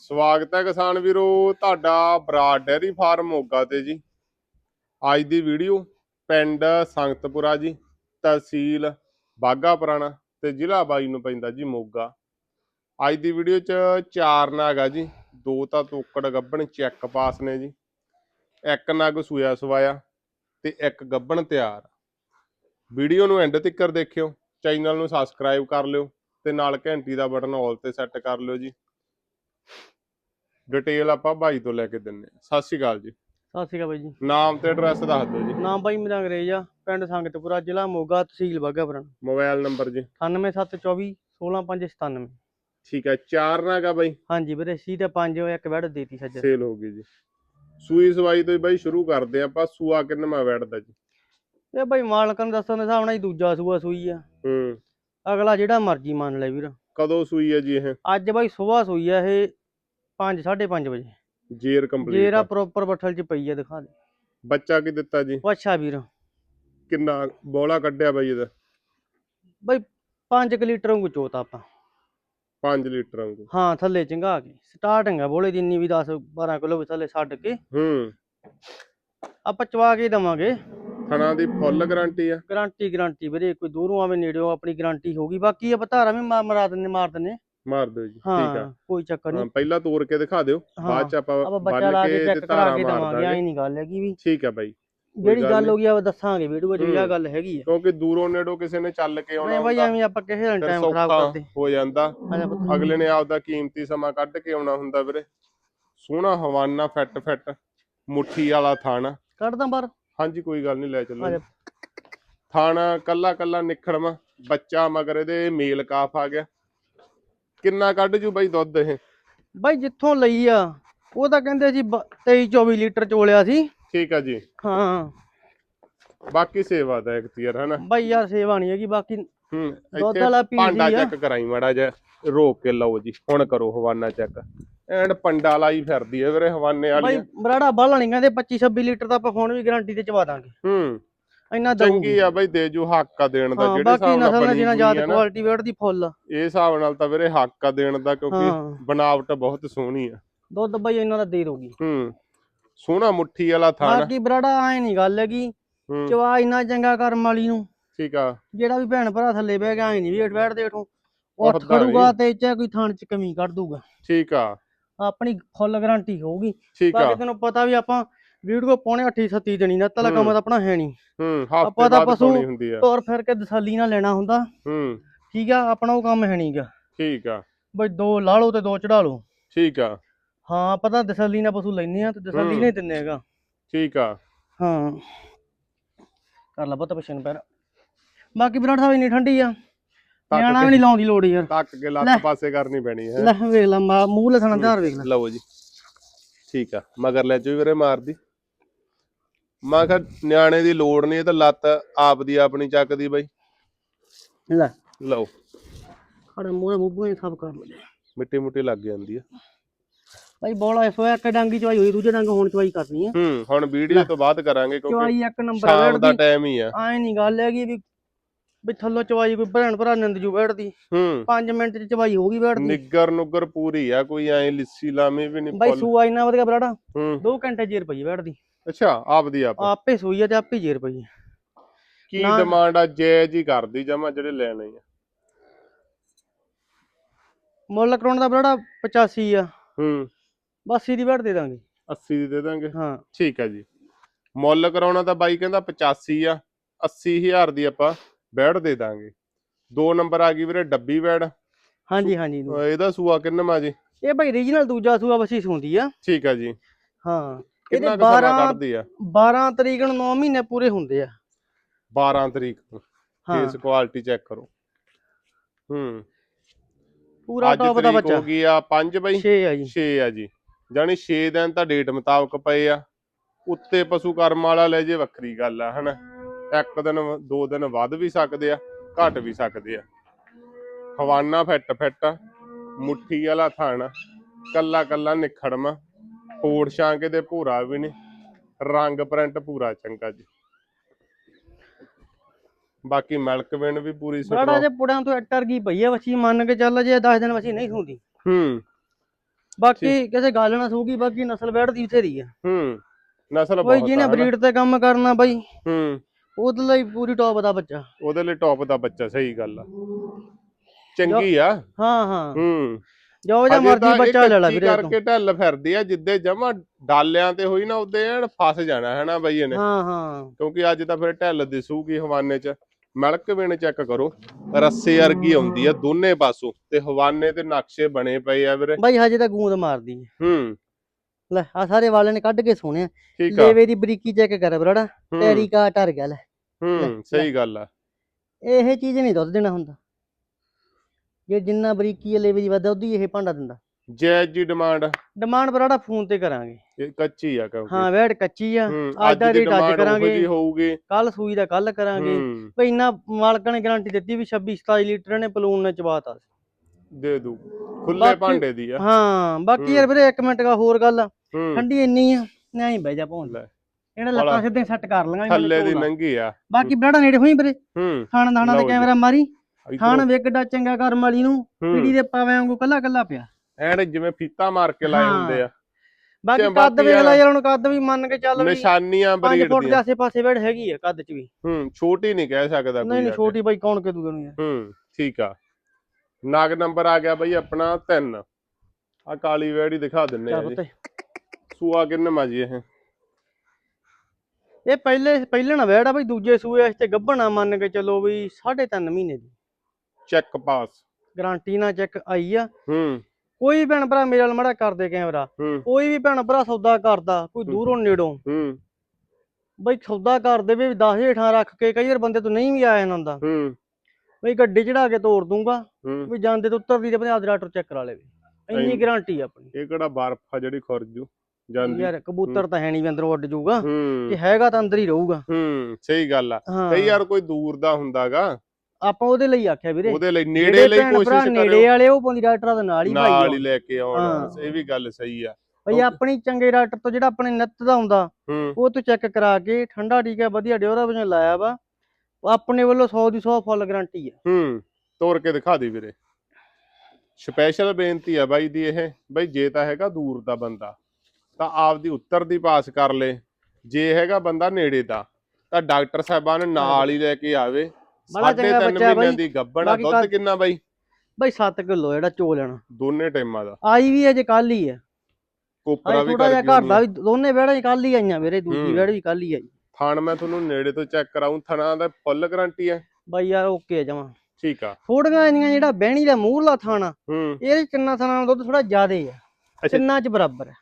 ਸਵਾਗਤ ਹੈ ਕਿਸਾਨ ਵੀਰੋ, ਤੁਹਾਡਾ ਬਰਾਡ ਡੈਰੀ ਫਾਰਮ ਮੋਗਾ ਤੇ ਜੀ। ਅੱਜ ਦੀ ਵੀਡੀਓ ਪਿੰਡ ਸੰਗਤਪੁਰਾ ਜੀ, ਤਹਿਸੀਲ ਬਾਗਾ ਪੁਰਾਣਾ ਤੇ ਜ਼ਿਲ੍ਹਾ ਬਾਈ ਨੂੰ ਪੈਂਦਾ ਜੀ ਮੋਗਾ। ਅੱਜ ਦੀ ਵੀਡੀਓ 'ਚ ਚਾਰ ਨਾਗ ਆ ਜੀ, ਦੋ ਤਾਂ ਤੋਕੜ ਗੱਬਣ ਚੈੱਕ ਪਾਸ ਨੇ ਜੀ। ਇੱਕ ਨਾਗ ਸੂਆ ਸਵਾਇਆ ਤੇ ਇੱਕ ਗੱਬਣ ਤਿਆਰ। ਵੀਡੀਓ ਨੂੰ ਐਂਡ ਤੱਕ ਦੇਖਿਓ, ਚੈਨਲ ਨੂੰ ਸਬਸਕ੍ਰਾਈਬ ਕਰ ਲਿਓ ਤੇ ਨਾਲ ਘੰਟੀ ਦਾ ਬਟਨ ਆਲ ਤੇ ਸੈੱਟ ਕਰ ਲਿਓ ਜੀ। ਡਿਟੇਲ ਆਪਾਂ ਭਾਈ ਤੋਂ ਲੈ ਕੇ ਦਿੰਨੇ ਆ। ਸਤਿ ਸ਼੍ਰੀ ਅਕਾਲ ਜੀ। ਸਤਿ ਸ਼੍ਰੀ ਅਕਾਲ ਬਾਈ ਜੀ। ਨਾਮ ਤੇ ਐਡਰੈਸ ਦੱਸ ਦਿਓ ਜੀ। ਨਾਮ ਬਾਈ ਮੇਰਾ ਅੰਗਰੇਜ਼ ਆ ਪਿੰਡ ਸੰਗਤਪੁਰਾ ਜ਼ਿਲ੍ਹਾ ਮੋਗਾ ਤਹਿਸੀਲ ਬਾਘਾਪੁਰਨ। ਮੋਬਾਈਲ ਨੰਬਰ ਜੀ। 98724 16597 ਠੀਕ ਹੈ ਚਾਰ ਨਾਗਾ ਬਾਈ। ਹਾਂਜੀ ਵੀਰੇ ਸੀ ਤੇ ਪੰਜ ਇੱਕ ਬੈਡ ਦੇਤੀ ਸੱਜਰ ਸੇਲ ਹੋ ਗਈ ਜੀ। ਸੂਈ ਸਵਾਈ ਤੋਂ ਹੀ ਬਾਈ ਸ਼ੁਰੂ ਕਰਦੇ ਆ ਆਪਾਂ ਸੂਆ ਕਿੰਨਵਾਂ ਵੈੜਦਾ ਜੀ? ਇਹ ਬਾਈ ਮਾਲਕਾਂ ਨੂੰ ਦੱਸਣ ਦੇ ਹਿਸਾਬ ਨਾਲ ਹੀ ਦੂਜਾ ਸੂਆ ਸੂਈ ਆ। ਹੂੰ। ਅਗਲਾ ਜਿਹੜਾ ਮਰਜ਼ੀ ਮੰਨ ਲੈ ਵੀਰ। ਕਦੋਂ ਸੂਈ ਹੈ ਜੀ ਇਹ? ਅੱਜ ਬਾਈ ਸਵੇਰ ਸੂਈ ਆ ਇਹ 5 5:30 ਵਜੇ। ਜੇਰ ਕੰਪਲੀਟ ਜੇਰਾ ਪ੍ਰੋਪਰ ਬੱਠਲ ਚ ਪਈ ਆ ਦਿਖਾ ਦੇ। ਬੱਚਾ ਕੀ ਦਿੱਤਾ ਜੀ? ਅੱਛਾ ਵੀਰ। ਕਿੰਨਾ ਬੋਲਾ ਕੱਢਿਆ ਬਾਈ ਇਹਦਾ? ਬਾਈ 5 ਲੀਟਰ ਨੂੰ ਚੋਤਾ ਆਪਾਂ। 5 ਲੀਟਰ ਵਾਂਗੂ। ਹਾਂ ਥੱਲੇ ਚੰਗਾ ਕੇ। ਸਟਾਰਟਿੰਗ ਆ ਬੋਲੇ ਦੀ ਇੰਨੀ ਵੀ 10 12 ਕਿਲੋ ਵੀ ਥੱਲੇ ਛੱਡ ਕੇ। ਹੂੰ। ਆਪਾਂ ਚਵਾ ਕੇ ਦਵਾਂਗੇ। ਥਣਾ ਦੀ ਫੁੱਲ ਗਾਰੰਟੀ ਆ। ਗਾਰੰਟੀ ਗਾਰੰਟੀ ਵੀਰੇ ਕੋਈ ਦੂਰੋਂ ਆਵੇ ਨੇੜਿਓਂ ਆਪਣੀ ਗਾਰੰਟੀ ਹੋਗੀ ਬਾਕੀ ਆਪਾਂ ਧਾਰਾ ਵੀ ਮਾਰ ਮਰਾ ਦਿੰਨੇ ਮਾਰ ਦਿੰਨੇ। ਮਾਰ ਦਿਓ ਜੀ ਠੀਕ ਆ। ਹਾਂ ਕੋਈ ਚੱਕਰ ਹਾਂ ਨਹੀਂ ਪਹਿਲਾਂ ਤੋੜ ਕੇ ਦਿਖਾ ਦਿਓ ਬਾਅਦ ਚ ਆਪਾਂ ਆਪਾਂ ਬੱਚਾ ਬੰਨ ਲਾ ਕੇ ਕੇ ਤੇ ਚੈੱਕ ਕਰਾ ਧਾਰਾ ਕੇ ਮਾਰ ਦਵਾਂਗੇ ਦਾਂਗੇ। ਐ ਨਹੀਂ ਗੱਲ ਹੈਗੀ ਵੀ। ਠੀਕ ਆ ਬਾਈ ਜਿਹੜੀ ਗੱਲ। ਹੋ ਗਈ ਆ ਉਹ ਦੱਸਾਂਗੇ ਵੀਡੀਓ ਹੂੰ। ਗੱਲ ਹੈਗੀ ਆ। ਕਿਉਂਕਿ ਦੂਰੋਂ ਨੇੜੋਂ ਕਿਸੇ ਨੇ ਚੱਲ ਕੇ ਆਉਣਾ ਨਹੀਂ ਬਾਈ ਹੁੰਦਾ ਐਵੇਂ ਆਪਾਂ ਕਿਸੇ ਦਾ ਫਿਰ ਟਾਈਮ ਖਰਾਬ ਸੌਖਾ ਕਰਦੇ। ਹੋ ਜਾਂਦਾ। ਪੁੱਤ। ਅਗਲੇ ਨੇ ਆਪਦਾ ਕੀਮਤੀ ਸਮਾਂ ਕੱਢ ਕੇ ਆਉਣਾ ਹੁੰਦਾ ਵੀਰੇ। ਸੋਹਣਾ ਹਵਾਨਾ ਫਿੱਟ ਫਿੱਟ ਮੁੱਠੀ ਵਾਲਾ ਥਾਣਾ। ਕੱਢਦਾ ਬਾਹਰ। ਹਾਂਜੀ ਕੋਈ ਗੱਲ ਨਹੀਂ ਲੈ ਚੱਲੋ ਜਾ। ਜੀ। ਥਾਣਾ ਕੱਲਾ ਕੱਲਾ ਨਿਖੜਵਾ ਬੱਚਾ ਮਗਰ ਇਹਦੇ ਮੇਲ ਕਾਫ ਆ ਗਿਆ। ਕਿੰਨਾ ਕੱਢ ਜੂ ਬਾਈ ਦੁੱਧ ਇਹ? ਬਾਈ ਜਿੱਥੋਂ ਲਈ ਆ ਉਹ ਤਾਂ ਕਹਿੰਦੇ ਸੀ 23 24 ਲੀਟਰ ਚੋਲਿਆ ਸੀ। ਠੀਕ ਆ ਜੀ। ਹਾਂ। ਬਾਕੀ ਸੇਵਾ ਦਾ ਇਖਤਿਆਰ ਹੈ ਨਾ ਬਾਈ ਯਾਰ ਸੇਵਾ ਨਹੀਂ ਹੈਗੀ ਬਾਕੀ ਹੂੰ ਦੁੱਧ ਇੱਥੇ ਵਾਲਾ ਪੀਸ ਭਾਂਡਾ ਆ। ਚੈੱਕ ਕਰਾਈ ਮਾੜਾ ਜਿਹਾ ਰੋਕ ਕੇ ਲਓ ਜੀ ਹੁਣ ਕਰੋ ਹਵਾਨਾ ਚੈੱਕ ਐਂਡ ਪੰਡਾ ਲਾਈ ਫਿਰਦੀ ਹੈ ਵੀਰੇ ਹਵਾਨੇ ਬਾਈ ਵਾਲੀ ਬਰਾੜਾ ਬਾਹਲਾ ਨਹੀਂ ਕਹਿੰਦੇ 25 26 ਲੀਟਰ ਤਾਂ ਆਪਾਂ ਹੁਣ ਵੀ ਗਾਰੰਟੀ ਤੇ ਚਵਾ ਦਾਂਗੇ। ਹੂੰ। ਇੰਨਾ ਚੰਗੀ ਆ ਬਈ ਦੇ ਜੂ ਹੱਕ ਆ ਦੇਣ ਦਾ ਜਿਹੜੇ ਹਿਸਾਬ ਨਾਲ ਬਣੀ ਜਿੰਨਾ ਹੋਈ ਜ਼ਿਆਦਾ ਕੁਆਲਿਟੀ ਵੇੜ ਦੀ ਫੁੱਲ। ਇਹ ਹਿਸਾਬ ਨਾਲ ਤਾਂ ਵੀਰੇ ਹੱਕ ਆ ਦੇਣ ਦਾ ਕਿਉਂਕਿ ਹਾਂ। ਬਨਾਵਟ ਬਹੁਤ ਸੋਹਣੀ ਆ। ਦੁੱਧ ਬਾਈ ਇਹਨਾਂ ਦਾ ਦੇ ਦੋਗੀ ਹੂੰ। ਸੋਹਣਾ ਮੁੱਠੀ ਵਾਲਾ ਥਾਣ। ਬਾਕੀ ਬਰਾੜਾ ਐ ਨਹੀਂ ਗੱਲ ਹੈਗੀ। ਚਵਾ ਇੰਨਾ ਚੰਗਾ ਕਰਮ ਵਾਲੀ ਨੂੰ। ਠੀਕ ਆ। ਜਿਹੜਾ ਵੀ ਭੈਣ ਭਰਾ ਥੱਲੇ ਬਹਿ ਗਿਆ ਐ ਨਹੀਂ ਵੀ ਬੈਠ ਦੇ ਉਠੋਂ ਉਹ। ਖੜੂਗਾ ਤੇ ਚਾਹੇ ਕੋਈ ਥਾਣ ਚ ਕਮੀ ਕੱਢ ਦੂਗਾ ਠੀਕ ਆ। ਆਪਣੀ ਫੁੱਲ ਗਾਰੰਟੀ ਹੋਊਗੀ। ਠੀਕ ਆ। ਬਾਕੀ ਤੈਨੂੰ ਪਤਾ ਵੀ ਆਪਾਂ ਵੀਡੀਓ ਪਾਉਣੇ 28 37 ਦਿਨੀ ਨਾ ਤਲਾ ਕੰਮ ਹੂੰ। ਤਾਂ ਆਪਣਾ ਹੈ ਨਹੀਂ। ਹੂੰ ਆਪਾਂ ਤਾਂ ਪਸ਼ੂ- ਤੋਰ ਫਿਰ ਕੇ ਦਸਾਲੀ ਨਾਲ ਲੈਣਾ ਹੁੰਦਾ। ਹੂੰ। ਠੀਕ ਆ ਆਪਣਾ ਉਹ ਕੰਮ ਹੈ ਨਹੀਂਗਾ। ਠੀਕ ਆ। ਬਈ ਦੋ ਲਾ ਲਓ ਤੇ ਦੋ ਚੜਾ ਲਓ। ਠੀਕ ਆ। ਹਾਂ ਪਤਾ ਦਸਾਲੀ ਨਾਲ ਪਸ਼ੂ ਲੈਨੇ ਆ ਤੇ ਦਸਾਲੀ ਹੂੰ। ਨਹੀਂ ਦਿੰਨੇ ਹੈਗਾ। ਠੀਕ ਆ। ਹਾਂ। ਕਰ ਲਾ ਪੁੱਤ ਪਿਛੇ ਨੂੰ ਪੈਰ। ਬਾਕੀ ਬਰਾੜ ਸਾਹਿਬ ਇੰਨੀ ਠੰਡੀ ਆ। ਨਿਆਣਾ ਵੀ ਨਹੀਂ ਲਾਉਂਦੀ ਲੋੜ ਯਾਰ। ਤੱਕ ਕੇ। ਲੱਤ ਪਾਸੇ ਕਰਨੀ ਪੈਣੀ ਹੈ। ਲੈ ਵੇਖ ਲਾ ਮਾ- ਮੂੰਹ ਲਸਣਾ ਧਾਰ ਵੇਖ ਲੈ। ਲਓ ਜੀ। ਠੀਕ ਆ। ਮਗਰ ਲੈ ਚੋ ਵੀਰੇ ਮਾਰਦੀ ਮੈਂ ਕਿਹਾ ਨਿਆਣੇ ਦੀ ਲੋੜ ਨਹੀਂ ਇਹ ਤਾਂ ਲੱਤ ਆਪ ਦੀ ਆਪਣੀ ਚੱਕਦੀ ਬਾਈ। ਲੈ। ਲਓ। ਖੜੇ ਮੂੰਹ ਦੇ ਮੂੰਹ ਸਭ ਕਰ ਲੈ ਮਿੱਟੀ ਮੁੱਟੀ ਲੱਗ ਜਾਂਦੀ ਆ। ਭਾਈ ਬੋਲਾ ਹੋਇਆ ਇੱਕ ਡਾਂਗੀ ਚਵਾਈ ਹੋਈ ਦੂਜੇ ਡਾਂਗ ਹੁਣ ਚਵਾਈ ਕਰਨੀ ਆ। ਹੂੰ ਹੁਣ ਵੀਡੀਓ ਤੋਂ ਬਾਅਦ ਕਰਾਂਗੇ ਕਿਉਂਕਿ ਚਵਾਈ ਇੱਕ ਨੰਬਰ ਦਾ ਟਾਈਮ ਹੀ ਆ। ਐ ਨਹੀਂ ਗੱਲ ਹੈਗੀ ਵੀ ਵੀ ਥੱਲੋਂ ਚਵਾਈ ਕੋਈ ਭੈਣ ਭਰਾ ਨੰਦ ਜੂ ਬੈਠਦੀ। ਹੂੰ। 5 ਮਿੰਟ ਚ ਚਵਾਈ ਹੋਊਗੀ ਬੈਠਦੀ। ਨਿੱਗਰ ਨੁੱਗਰ ਪੂਰੀ ਆ ਕੋਈ ਐ ਲਿੱਸੀ ਲਾਵੇਂ ਵੀ ਨਹੀਂ ਬਾਈ ਸੂਆ ਇੰਨਾ ਵਧੀਆ ਬਰਾੜਾ ਹੂੰ। 2 ਘੰਟੇ ਜੇਰ ਪਈ ਬੈਠਦੀ। ਅੱਛਾ ਆਪ ਦੀ ਆਪ। ਆਪੇ ਸੂਈ ਆ ਤੇ ਆਪੇ ਜੇਰ ਪਈ ਆ। ਕੀ ਡਿਮਾਂਡ ਆ ਜਾਇਜ਼ ਹੀ ਕਰਦੀ ਜਮਾ ਜਿਹੜੇ ਲੈਣੇ ਆ। ਮੁੱਲ ਕਰਾਉਣ ਦਾ ਬਰਾੜਾ 85 ਆ। ਹੂੰ। ਬਸ ਇਹਦੀ ਬੈਠ ਦੇ ਦਾਂਗੇ। 80 ਦੀ ਦੇ ਦਾਂਗੇ? ਹਾਂ। ਠੀਕ ਹੈ ਜੀ। ਮੁੱਲ ਕਰਾਉਣਾ ਤਾਂ ਬਾਈ ਕਹਿੰਦਾ 85 ਆ 80000 ਦੀ ਆਪਾਂ। ਬੈੜ ਦੇ ਦਾਂਗੇ। ਦੋ ਨੰਬਰ ਆ ਗਈ ਵੀਰੇ ਡੱਬੀ ਬੈੜ ਹਾਂਜੀ ਹਾਂਜੀ। ਅਹ ਇਹਦਾ ਸੂਆ ਕਿੰਨਾ ਜੀ? ਇਹ ਭਾਈ ਰੀਜਨਲ ਦੂਜਾ ਸੂਆ ਵਸੀ ਹੁੰਦੀ ਆ। ਠੀਕ ਆ ਜੀ। ਹਾਂ ਇਹਦੇ ਕਿੰਨਾ ਕੁ ਸਮਾਂ 12 ਕੱਢਦੀ ਆ? 12 ਤਰੀਕ ਨੂੰ 9 ਮਹੀਨੇ ਪੂਰੇ ਹੁੰਦੇ ਆ। 12 ਤਰੀਕ ਨੂੰ। ਹਾਂ। ਫੇਸ ਕੁਆਲਿਟੀ ਚੈੱਕ ਕਰੋ। ਹੂੰ। ਪੂਰਾ ਅੱਜ ਟੌਪ ਦਾ ਤਰੀਕ ਬੱਚਾ। ਹੋ ਗਈ ਆ 5 ਬਾਈ? 6 ਆ ਜੀ। 6 ਆ ਜੀ। ਜਾਨੀ 6 ਦਿਨ ਤਾਂ ਡੇਟ ਮੁਤਾਬਕ ਪਏ ਆ। ਉੱਤੇ ਪਸ਼ੂ ਕਰਮ ਵਾਲਾ ਲੈ ਜੇ ਵੱਖਰੀ ਗੱਲ ਆ ਹਨਾ? ਇੱਕ ਦਿਨ ਦੋ ਦਿਨ ਵੱਧ ਵੀ ਸਕਦੇ ਆ ਘਟ ਵੀ ਸਕਦੇ ਆ। ਹਵਾਨਾ ਫਿੱਟ ਫਿੱਟ ਮੁੱਠੀ ਵਾਲਾ ਥਾਣਾ ਕੱਲਾ ਕੱਲਾ ਨਿਖੜਮਾ ਫੋੜ ਛਾਂਕੇ ਦੇ ਭੂਰਾ ਵੀ ਨਹੀਂ ਰੰਗ ਪ੍ਰਿੰਟ ਪੂਰਾ ਚੰਗਾ ਜੀ। ਬਾਕੀ ਮਿਲਕ ਵਿਨ ਵੀ ਪੂਰੀ ਬੜਾ ਸਟਰੋਂਗ ਜੇ ਪੁੜਿਆਂ ਤੋਂ ਐਟਰ ਗਈ ਪਈ ਆ ਵਸੀ ਮੰਨ ਕੇ ਚੱਲ ਜੇ 10 ਦਿਨ ਵਸੀ ਨਹੀਂ ਹੁੰਦੀ। ਹੂੰ। ਬਾਕੀ ਕਿਸੇ ਗੱਲ ਨਾ ਸੂਗੀ ਬਾਕੀ ਨਸਲ ਬੈਠਦੀ ਬਥੇਰੀ ਆ। ਹੂੰ। ਨਸਲ ਕੋਈ ਬਹੁਤ ਜਿਹਨੇ ਆ ਹਨਾ। ਬਰੀਡ ਤੇ ਕੰਮ ਕਰਨਾ ਬਾਈ। ਹੂੰ। ਉਹਦੇ ਲਈ ਪੂਰੀ ਟੌਪ ਦਾ ਬੱਚਾ। ਉਹਦੇ ਲਈ ਟੌਪ ਦਾ ਬੱਚਾ ਸਹੀ ਗੱਲ ਆ। ਚੰਗੀ ਆ। ਹਾਂ ਹਾਂ। ਹੂੰ। ਜੋ ਜਿਹਾ ਇਹ ਬੱਚਾ ਲੈ ਲੈ ਕੱਚੀ ਵੀਰੇ ਇਹ ਤੋਂ ਕਰਕੇ ਢੱਲ ਫਿਰਦੀ ਆ ਜਿੱਦੇ ਜਮਾ ਡਾਲਿਆਂ ਤੇ ਹੋਈ ਨਾ ਉਹਦੇ ਐਨ ਫਸ ਜਾਣਾ ਹੈਨਾ ਬਈ ਇਹਨੇ? ਹਾਂ ਹਾਂ। ਕਿਉਂਕਿ ਅੱਜ ਤਾਂ ਫਿਰ ਢੱਲ ਦਿਸੂਗੀ ਹਵਾਨੇ 'ਚ। ਮਿਲਕ ਵੇਣ ਚੈੱਕ ਕਰੋ। ਰੱਸੇ ਵਰਗੀ ਆਉਂਦੀ ਆ ਦੋਨੇ ਪਾਸੋਂ। ਤੇ ਹਵਾਨੇ ਤੇ ਨਕਸ਼ੇ ਬਣੇ ਪਏ ਆ ਵੀਰੇ। ਬਾਈ ਹਜੇ ਤਾਂ ਗੂੰਦ ਮਾਰਦੀ ਹੈ ਹੂੰ। ਲੈ ਆ ਸਾਰੇ ਵਾਲੇ ਨੇ ਕੱਢ ਕੇ ਸੋਹਣੇ ਆ। ਲੇਵੇ ਦੀ ਬਰੀਕੀ ਚੈੱਕ ਕਰ ਬਰੜਾ। ਹੂੰ, ਤੇਰੀ ਕਾ ਟਰ ਗਿਆ ਲੈ ਹੂੰ ਸਹੀ ਗੱਲ ਆ। ਇਹ ਚੀਜ਼ ਨਹੀਂ ਦੁੱਧ ਦੇਣਾ ਹੁੰਦਾ। ਜੇ ਜਿੰਨਾ ਬਰੀਕੀ ਹੈ ਲੇਵੇ ਦੀ ਵੱਧ ਉਹਦੀ ਇਹ ਭਾਂਡਾ ਦਿੰਦਾ। ਜੈਜ ਜੀ ਡਿਮਾਂਡ। ਡਿਮਾਂਡ ਬਰਾੜਾ ਫੋਨ ਤੇ ਕਰਾਂਗੇ। ਇਹ ਕੱਚੀ ਆ ਕਿਉਂਕਿ। ਹਾਂ ਵੈੜ ਕੱਚੀ ਆ। ਅੱਜ ਦਾ ਦੀ ਰੇਟ ਅੱਜ ਕਰਾਂਗੇ। ਹੋਊਗੀ। ਕੱਲ ਸੂਈ ਦਾ ਕੱਲ ਕਰਾਂਗੇ। ਭਈ ਇੰਨਾ ਮਾਲਕਾਂ ਨੇ ਗਾਰੰਟੀ ਦਿੱਤੀ ਵੀ 26 27 ਲੀਟਰ ਨੇ ਪਲੂਨ ਨੇ ਚਬਾਤਾ। ਦੇ ਦੂ। ਖੁੱਲੇ ਭਾਂਡੇ ਦੀ ਆ। ਹਾਂ ਬਾਕੀ। ਯਾਰ ਵੀਰੇ ਇੱਕ ਮਿੰਟ ਦਾ ਹੋਰ ਗੱਲ ਠੰਡੀ ਇੰਨੀ ਆ ਨਹੀਂ ਬਹਿ ਜਾ ਪਹੁੰਚ ਲੈ। ਇਹਨਾਂ। ਲੱਤਾਂ ਸਿੱਧੇ ਸੈੱਟ ਕਰ ਲਈਆਂ ਥੱਲੇ ਦੀ ਨੰਗੀ ਆ। ਬਾਕੀ ਬੜਾ ਨੇੜੇ ਹੋਈ ਵੀਰੇ। ਹੂੰ। ਥਾਣ ਦਾਣਾ ਜੀ। ਕੈਮਰਾ ਮਾਰੀ। ਥਾਣ ਵੇਕੜਾ ਚੰਗਾ ਕਰਮ ਵਾਲੀ ਨੂੰ। ਪੀੜੀ ਦੇ ਪਾਵੇਂ ਵਾਂਗੂ ਕੱਲਾ ਕੱਲਾ ਪਿਆ। ਐਨ ਜਿਵੇਂ ਫੀਤਾ ਮਾਰ ਕੇ ਲਾਏ। ਹੁੰਦੇ ਆ। ਬਾਕੀ ਕੱਦ ਵੇਖ ਲੈ ਯਾਰ- ਹੁਣ ਕੱਦ ਵੀ ਮੰਨ ਕੇ ਚੱਲ ਵੀ ਨਿਸ਼ਾਨੀਆਂ 5 ਬਰੀਡ ਫੁੱਟ ਦੇ ਦੀਆਂ। ਆਸੇ ਪਾਸੇ ਵੇੜ ਹੈਗੀ ਆ ਕੱਦ ਚ ਵੀ। ਹੂੰ ਛੋਟੀ ਨਹੀਂ ਕਹਿ ਸਕਦਾ ਨਹੀਂ ਕੋਈ ਨਹੀਂ ਕੇ। ਛੋਟੀ ਬਾਈ ਕੌਣ ਕੇ ਦੂਗਾ ਨੂੰ ਯਾਰ? ਹੂੰ ਠੀਕ ਆ। ਨਾਗ ਨੰਬਰ ਆ ਗਿਆ ਬਈ ਆਪਣਾ 3 ਆ ਕਾਲੀ ਵੇੜੀ ਦਿਖਾ ਦਿੰਨੇ ਆ ਜੀ। ਸੂਆ ਕਿੰਨੇ ਮਾਜੀ ਇਹ? ਇਹ ਪਹਿਲੇ ਪਹਿਲੇ ਨਾ ਵੇੜ ਆ ਬਈ ਦੂਜੇ ਸੂਏ ਇਸ ਤੇ ਗੱਭਣਾ ਮੰਨ ਕੇ ਚੱਲੋ ਵੀ 3.5 ਮਹੀਨੇ ਦੀ। ਚੈੱਕ ਪਾਸ ਗਾਰੰਟੀ ਨਾਲ ਚੈੱਕ ਆਈ ਆ। ਹੂੰ। ਕੋਈ ਭੈਣ ਭਰਾ ਮੇਰੇ ਨਾਲ ਮੜਾ ਕਰਦੇ ਕੈਮਰਾ। ਹੂੰ। ਕੋਈ ਵੀ ਭੈਣ ਭਰਾ ਸੌਦਾ ਕਰਦਾ ਕੋਈ। ਦੂਰੋਂ ਨੇੜੋਂ। ਹੂੰ। ਬਈ ਸੌਦਾ ਕਰਦੇ ਵੀ 10 ਹੇਠਾਂ ਰੱਖ ਕੇ ਕਈ ਵਾਰ ਬੰਦੇ ਤੋਂ ਨਹੀਂ ਵੀ ਆਇਆ ਜਾਂਦਾ ਹੂੰ। ਬਈ ਗੱਡੀ ਚੜਾ ਕੇ ਤੋੜ ਦੂੰਗਾ ਹੂੰ। ਵੀ ਜਾਂਦੇ ਤੋਂ ਉੱਤਰਦੀ ਤੇ ਆਪਣੇ ਆਦਰ ਆਟੋ ਚੈੱਕ ਕਰਾ ਲੇਵੇ। ਇੰਨੀ ਇੰਨੀ- ਗਾਰੰਟੀ ਆਪਣੀ। ਇਹ ਕਿਹੜਾ ਬਰਫ ਆ ਜਿਹੜੀ ਖੁਰਜੂ ਜਾਂਦੀ। ਯਾਰ ਕਬੂਤਰ ਤਾਂ ਹੈ ਨਹੀਂ ਵੀ ਅੰਦਰੋਂ ਉੱਡ ਜਾਊਗਾ। ਜੇ ਹੈਗਾ ਤਾਂ ਅੰਦਰ ਹੀ ਰਹੂਗਾ। ਹੂੰ ਸਹੀ ਗੱਲ ਆ। ਕਈ ਯਾਰ ਕੋਈ ਦੂਰ ਦਾ ਹੁੰਦਾਗਾ। ਆਪਾਂ ਉਹਦੇ ਲਈ ਆਖਿਆ ਵੀਰੇ। ਉਹਦੇ ਲਈ ਨੇੜੇ ਲਈ ਕੋਸ਼ਿਸ਼ ਨੇੜੇ ਕਰਿਓ ਵਾਲੇ ਉਹ ਪਾਉਂਦੀ ਡਾਕਟਰਾਂ ਦੇ ਨਾਲ ਹੀ ਨਾਲ ਹੀ ਭਾਈ ਲੈ ਕੇ ਆਉਣ। ਇਹ ਵੀ ਗੱਲ ਸਹੀ ਆ। ਭਈ ਆਪਣੀ ਚੰਗੇ ਡਾਕਟਰ ਤੋਂ ਜਿਹੜਾ ਆਪਣੇ ਨਿੱਤ ਦਾ ਹੁੰਦਾ ਉਹ ਤੋਂ ਚੈੱਕ ਕਰਾ ਕੇ ਠੰਡਾ ਟੀਕਾ ਵਧੀਆ ਡਿਓਰਾ ਵਿੱਚ ਲਾਇਆ ਵਾ। ਉਹ ਆਪਣੇ ਵੱਲੋਂ 100 ਦੀ 100 ਫੁੱਲ ਗਾਰੰਟੀ ਆ। ਹੂੰ ਤੋੜ ਕੇ ਦਿਖਾ ਦੇ ਵੀਰੇ। ਸਪੈਸ਼ਲ ਬੇਨਤੀ ਆ ਬਾਈ ਦੀ ਇਹ। ਬਾਈ ਜੇ ਤਾਂ ਹੈਗਾ ਦੂਰ ਦਾ ਬੰਦਾ। ਤਾਂ ਆਪਦੀ ਉੱਤਰ ਦੀ ਪਾਸ ਕਰ ਲੇ। ਜੇ ਹੈਗਾ ਬੰਦਾ ਨੇੜੇ ਦਾ ਤਾਂ ਡਾਕਟਰ ਸਾਹਿਬਾਨ ਨਾਲ ਹੀ ਲੈ ਕੇ ਆਵੇ। ਬੜਾ ਸਾਢੇ ਚੰਗਾ ਤਿੰਨ ਬੱਚਾ ਮਹੀਨਿਆਂ ਬਾਈ। ਦੀ ਗੱਭਣਾ ਬਾਕੀ ਦੁੱਧ ਕਿੰਨਾ ਬਾਈ? ਬਈ 7 ਕਿਲੋ ਜਿਹੜਾ ਚੋ ਲੈਣਾ ਦੋਨੇ ਟਾਈਮਾਂ ਦਾ। ਆਈ ਵੀ ਅਜੇ ਕੱਲ ਹੀ ਆ। ਕੋਪਰਾ ਵੀ ਥੋੜਾ ਜਿਹਾ ਘਰ ਦਾ ਵੀ ਦੋਨੇ ਵਿਹੜਾਂ ਕੱਲ ਹੀ ਆਈਆਂ ਵੀਰੇ ਦੂਜੀ ਹੂੰ। ਵਿਹੜ ਵੀ ਕੱਲ ਹੀ ਆਈ। ਥਾਣ ਮੈਂ ਤੁਹਾਨੂੰ ਨੇੜੇ ਤੋਂ ਚੈੱਕ ਕਰਾਉਂ ਥਣਾ ਦਾ ਫੁੱਲ ਗਾਰੰਟੀ ਹੈ ਬਾਈ ਯਾਰ ਓਕੇ ਜਮਾ। ਠੀਕ ਆ। ਥੋੜੀਆਂ ਇੰਨੀਆਂ ਜਿਹੜਾ ਬਹਿਣੀ ਦਾ ਮੂਹਰਲਾ ਥਾਣਾ ਹੂੰ। ਇਹਦੇ ਥਾਣਾ ਨਾਲ ਦੁੱਧ ਥੋੜਾ ਜ਼ਿਆਦੇ ਆ। ਅੱਛਾ। ਤਿੰਨਾਂ ਚ ਬਰਾਬਰ ਹੈ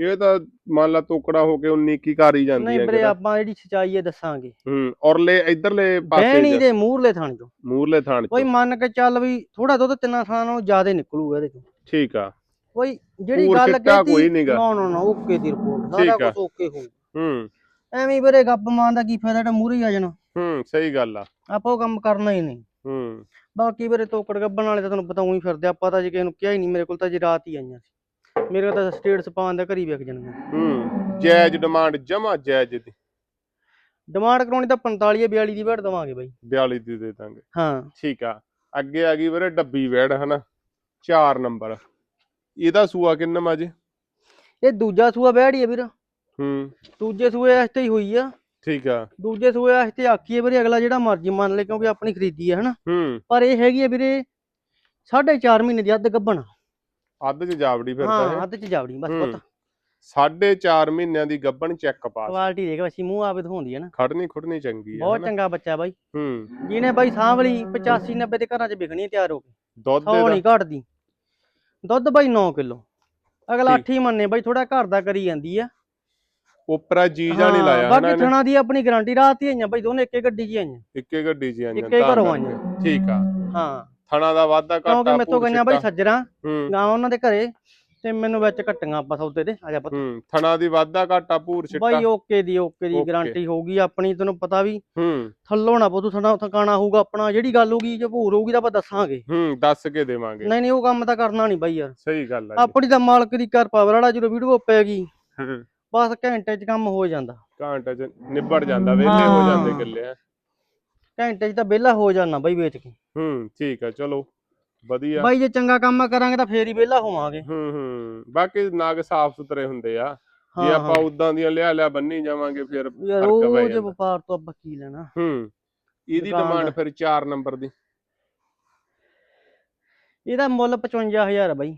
ਇਹ ਤਾਂ ਮੰਨ ਲਾ ਤੋਕੜਾ ਹੋ ਕੇ 19 ਕੀ ਘਰ ਹੀ ਜਾਂਦੀ ਨਹੀਂ ਹੈ ਵੀਰੇ। ਆਪਾਂ ਜਿਹੜੀ ਸਚਾਈ ਹੈ ਦੱਸਾਂਗੇ। ਹੂੰ ਔਰਲੇ ਇਧਰਲੇ ਪਾਸੇ ਬਹਿਣੀ ਚ, ਦੇ ਮੂਹਰਲੇ ਥਾਣ ਚੋਂ। ਮੂਰਲੇ ਥਾਣ ਕੋਈ ਚ। ਮੰਨ ਕੇ ਚੱਲ ਵੀ ਥੋੜਾ ਦੁੱਧ ਤਿੰਨਾਂ ਥਾਣਾ ਨਾਲੋਂ ਜ਼ਿਆਦੇ ਨਿਕਲੂਗਾ ਇਹਦੇ ਚੋਂ। ਠੀਕ ਆ। ਕੋਈ ਜਿਹੜੀ ਹੋਰ ਗੱਲ ਸਿੱਟਾ ਕੋਈ ਨੀਗਾ। ਨਾ ਨਾ ਨਾ ਓਕੇ ਦੀ ਰਿਪੋਰਟ ਸਾਰਾ ਠੀਕ ਆ। ਕੁਝ ਓਕੇ ਹੋਊ। ਹੂੰ। ਐਵੇਂ ਹੀ ਵੀਰੇ ਗੱਪ ਮਾਰਨ ਦਾ ਕੀ ਫਾਇਦਾ ਤਾਂ ਮੂਹਰੇ ਹੀ ਆ ਜਾਣਾ। ਹੂੰ ਸਹੀ ਗੱਲ ਆ। ਆਪਾਂ ਉਹ ਕੰਮ ਕਰਨਾ ਹੀ ਨਹੀਂ। ਹੂੰ। ਬਾਕੀ ਵੀਰੇ ਤੋਕੜ ਗੱਬਣ ਵਾਲੇ ਤਾਂ ਤੁਹਾਨੂੰ ਪਤਾ ਉਹੀ ਫਿਰਦੇ ਆਪਾਂ ਤਾਂ ਜੇ ਕਿਸੇ ਨੂੰ ਕਿਹਾ ਹੀ ਨਹੀਂ ਮੇਰੇ ਕੋਲ ਤਾਂ ਜੇ ਰਾਤ ਹੀ ਆਈਆਂ ਸੀ। ਮੇਰੇ ਤਾਂ ਸਟੇਟਸ ਪਾਉਣ ਦਾ ਘਰੀ ਵਿਕ ਜਾਣਗੇ। ਹੂੰ ਜਾਇਜ਼ ਡਿਮਾਂਡ ਜਮਾ ਜਾਇਜ਼ ਦੀ। ਡਿਮਾਂਡ ਕਰਾਉਣੀ ਤਾਂ 45 42 ਦੀ ਵੇਟ ਦਵਾਂਗੇ ਬਾਈ। 42 ਦੀ ਦੇ ਦਾਂਗੇ। ਹਾਂ। ਠੀਕ ਆ। ਅੱਗੇ ਆ ਗਈ ਵੀਰੇ ਡੱਬੀ ਵੈੜ ਹਨਾ? 4 ਨੰਬਰ। ਇਹਦਾ ਸੂਆ ਕਿੰਨਾ ਮਾਜੇ ਇਹ ਦੂਜਾ ਸੂਆ ਬੈੜੀ ਹੈ ਵੀਰ। ਹੂੰ। ਦੂਜੇ ਸੂਏ ਵਾਸਤੇ ਹੀ ਹੋਈ ਆ। ਠੀਕ ਆ। ਦੂਜੇ ਸੂਏ ਵਾਸਤੇ ਆਖੀਏ ਵੀਰੇ ਅਗਲਾ ਜਿਹੜਾ ਮਰਜ਼ੀ ਮੰਨ ਲੈ ਕਿਉਂਕਿ ਆਪਣੀ ਖਰੀਦੀ ਹੈ ਹਨਾ? ਹੂੰ। ਪਰ ਇਹ ਹੈਗੀ ਹੈ ਵੀਰੇ ਸਾਢੇ ਚਾਰ ਮਹੀਨੇ ਦੀ ਅੱਧ ਗੱਭਣ। ਅੱਧ ਚ ਜਾਵੜੀ ਫਿਰਦਾ ਹਾਂ ਹੈ ਅੱਧ ਚ ਜਾਵੜੀ ਬਸ ਹੂੰ। ਪਤਾ। ਸਾਢੇ 4 ਮਹੀਨਿਆਂ ਦੀ ਗੱਭਣ ਚੈੱਕ ਪਾਸ ਕੁਆਲਿਟੀ ਦੇਖ ਵਸੀ ਮੂੰਹ ਆਪੇ ਦਿਖਾਉਂਦੀ ਹੈ ਨਾ। ਖੜਨੀ ਖੁੜਨੀ ਚੰਗੀ ਆ ਬਹੁਤ? ਚੰਗਾ ਬੱਚਾ ਬਾਈ। ਹੂੰ। ਜਿਹਨੇ ਬਾਈ ਸਾਂਭਲੀ 85 90 ਦੇ ਘਰਾਂ 'ਚ ਵਿਕਣੀ ਹੈ ਤਿਆਰ ਹੋ ਕੇ। ਦੁੱਧ ਇਹਦਾ। ਨਹੀਂ ਘਟਦੀ। ਦੁੱਧ ਬਾਈ 9 ਕਿਲੋ। ਅਗਲਾ ਠੀਕ। 8 ਹੀ ਮੰਨੇ ਬਾਈ ਥੋੜਾ ਘਰ ਦਾ ਕਰੀ ਜਾਂਦੀ ਆ। ਉਪਰਾ ਜੀ ਜਾਂ ਨਹੀਂ ਹਾਂ, ਲਾਇਆ ਬਾਕੀ? ਥਣਾ ਦੀ ਆਪਣੀ ਗਾਰੰਟੀ ਰਾਤ ਹੀ ਆਈਆਂ ਬਾਈ ਦੋਨੇ ਇੱਕੇ ਗੱਡੀ 'ਚ ਹੀ ਆਈਆਂ। ਇੱਕੇ ਗੱਡੀ 'ਚ ਆਈਆਂ ਇੱਕੇ ਘਰੋਂ। ਆਈਆਂ। ਠੀਕ ਆ। ਹਾਂ। ਥਣਾ ਦਾ ਵਾਧਾ ਕਿਉਂਕਿ ਘਾਟਾ ਮੇਤੋਂ ਪੂਰ ਗਈਆਂ ਬਾਈ। ਸੱਜਰਾਂ ਹੂੰ। ਗਾਂ ਉਹਨਾਂ ਦੇ ਘਰੇ ਤੇ ਮੈਨੂੰ ਵਿੱਚ ਕੱਟੀਆਂ ਆਪਾਂ ਸੌਦੇ ਤੇ ਆ ਜਾ ਪੁੱਤ। ਹੂੰ ਥਣਾ ਦੀ ਵਾਧਾ ਘਾਟਾ ਪੂਰ ਛਿੱਟਾ ਬਾਈ ਓਕੇ ਦੀ ਓਕੇ ਦੀ ਓਕੇ। ਗਾਰੰਟੀ ਹੋਊਗੀ ਆਪਣੀ ਤੈਨੂੰ ਪਤਾ ਵੀ। ਹੂੰ। ਥੱਲੋਂ ਨਾ ਪੋਤੂ ਥਣਾ ਥਕਾਣਾ ਹੋਊਗਾ ਆਪਣਾ ਜਿਹੜੀ ਗੱਲ ਹੋਊਗੀ ਜੇ ਭੂਰ ਹੋਊਗੀ ਤਾਂ ਆਪਾਂ ਦੱਸਾਂਗੇ। ਹੂੰ ਦੱਸ ਕੇ ਦੇਵਾਂਗੇ। ਨਹੀਂ ਨਹੀਂ ਉਹ ਕੰਮ ਤਾਂ ਕਰਨਾ ਨਹੀਂ ਬਾਈ ਯਾਰ। ਸਹੀ ਗੱਲ ਆ ਜੀ। ਆਪਣੀ ਤਾਂ ਮਾਲਕ ਦੀ ਕਰ ਪਾਵਰੜਾ ਜਦੋਂ ਵੀਡੀਓ ਪੈ ਗਈ ਹੂੰ। ਬਸ ਘੰਟੇ 'ਚ ਕੰਮ ਹੋ ਜਾਂਦਾ। ਘੰਟੇ 'ਚ ਨਿਬੜ ਜਾਂਦਾ ਵਿਹਲੇ ਹੋ ਜਾਂਦੇ। ਗੱਲੇ ਆ ਘੰਟੇ 'ਚ ਤਾਂ ਵਿਹਲਾ ਹੋ ਜਾਣਾ ਬਾਈ ਵੇਚ ਕੇ। ਹੂੰ ਠੀਕ ਆ ਚਲੋ ਵਧੀਆ। ਬਾਈ ਜੇ ਚੰਗਾ ਕੰਮ ਕਰਾਂਗੇ ਤਾਂ ਫੇਰ ਹੀ ਵਿਹਲਾ ਹੋਵਾਂਗੇ। ਹੂੰ ਹੂੰ ਬਾਕੀ ਨਾਗ ਸਾਫ਼ ਸੁਥਰੇ ਹੁੰਦੇ ਆ। ਜੇ ਹਾਂ, ਆਪਾਂ ਉਦਾਂ ਦੀਆਂ ਲਿਆ ਲਿਆ ਬੰਨੀ ਜਾਵਾਂਗੇ ਫਿਰ ਯਾਰ ਫ਼ਰਕ ਪੈ ਉਹ ਜੇ ਜਾਂਦਾ। ਵਪਾਰ ਤੋਂ ਆਪਾਂ ਕੀ ਲੈਣਾ। ਹੂੰ ਇਹਦੀ ਦੁਕਾਨ ਡਿਮਾਂਡ ਦਾ। ਫਿਰ 4 ਨੰਬਰ ਦੀ। ਇਹਦਾ ਮੁੱਲ 55000 ਆ ਬਾਈ।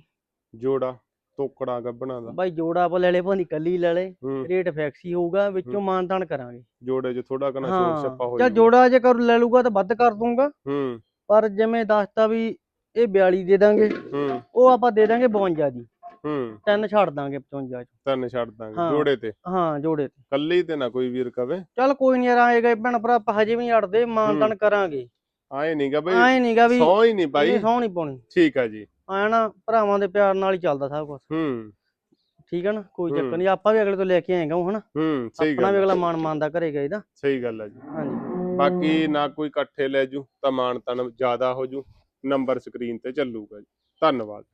ਜੋੜਾ। ਤੋਕੜਾ ਗੱਬਣਾ ਦਾ। ਬਾਈ ਜੋੜਾ ਆਪਾਂ ਲੈ ਲੈ ਭਾਂਦੀ ਕੱਲੀ ਲੈ ਲੈ ਹੂੰ। ਰੇਟ ਫਿਕਸ ਹੀ ਹੋਊਗਾ ਵਿੱਚੋਂ ਮਾਨਤਾਨ ਕਰਾਂਗੇ। ਜੋੜੇ 'ਚ ਥੋੜਾ ਕਨਾ ਛੋਟ ਛੱਪਾ ਹੋ ਚੱਲ। ਜੋੜਾ ਜੇ ਕਰ ਲੈ ਲੂਗਾ ਤਾਂ ਵੱਧ ਕਰ ਦੂੰਗਾ ਹੂੰ। ਪਰ ਜਿਵੇਂ ਦੱਸਤਾ ਵੀ ਇਹ 42 ਦੇ ਦਾਂਗੇ ਹੂੰ। ਉਹ ਆਪਾਂ ਦੇ ਦਾਂਗੇ 52 ਦੀ। ਹੂੰ। ਤਿੰਨ ਛੱਡ ਦਾਂਗੇ 55 ਚ। ਤਿੰਨ ਛੱਡ ਦਾਂਗੇ ਹਾਂ। ਜੋੜੇ ਤੇ? ਹਾਂ ਜੋੜੇ ਤੇ। ਕੱਲੀ ਤੇ ਨਾ ਕੋਈ ਵੀਰ ਕਵੇ? ਚੱਲ ਕੋਈ ਨਹੀਂ ਯਾਰ ਆਏਗਾ ਭੈਣ ਭਰਾ ਆਪਾਂ ਹਜੇ ਵੀ ਨਹੀਂ ਅੜਦੇ ਮਾਨਤਾਨ ਕਰਾਂਗੇ। ਆਏ ਨਹੀਂਗਾ ਬਈ। ਐ ਨਹੀਂਗਾ ਵੀ ਸੌ ਹੀ ਨਹੀਂ ਬਾਈ। ਇਹ ਸੌ ਨਹੀਂ ਪਾਉਣੀ। ਠੀਕ ਆ ਜੀ। ਆਇਆ ਨਾ ਭਰਾਵਾਂ ਦੇ ਪਿਆਰ ਨਾਲ ਹੀ ਚੱਲਦਾ ਸਭ ਕੁਝ ਹੂੰ। ਠੀਕ ਹੈ ਨਾ? ਕੋਈ ਹੂੰ। ਚੱਕਰ ਨਹੀਂ ਆਪਾਂ ਵੀ ਅਗਲੇ ਤੋਂ ਲੈ ਕੇ ਆਏਗਾ ਹਨਾ? ਹੂੰ ਸਹੀ ਆਪਣਾ ਵੀ ਗੱਲ ਅਗਲਾ ਮਾਨ ਮੰਨਦਾ ਕਰੇਗਾ ਇਹਦਾ ਸਹੀ ਗੱਲ ਆ ਜੀ। ਹਾਂਜੀ। ਬਾਕੀ ਨਾ ਕੋਈ ਇਕੱਠੇ ਲੈ ਜੂ ਤਾਂ ਮਾਨ ਤਨ ਜ਼ਿਆਦਾ ਹੋ ਜੂ ਨੰਬਰ ਸਕਰੀਨ ਤੇ ਚੱਲੂਗਾ ਜੀ। ਧੰਨਵਾਦ।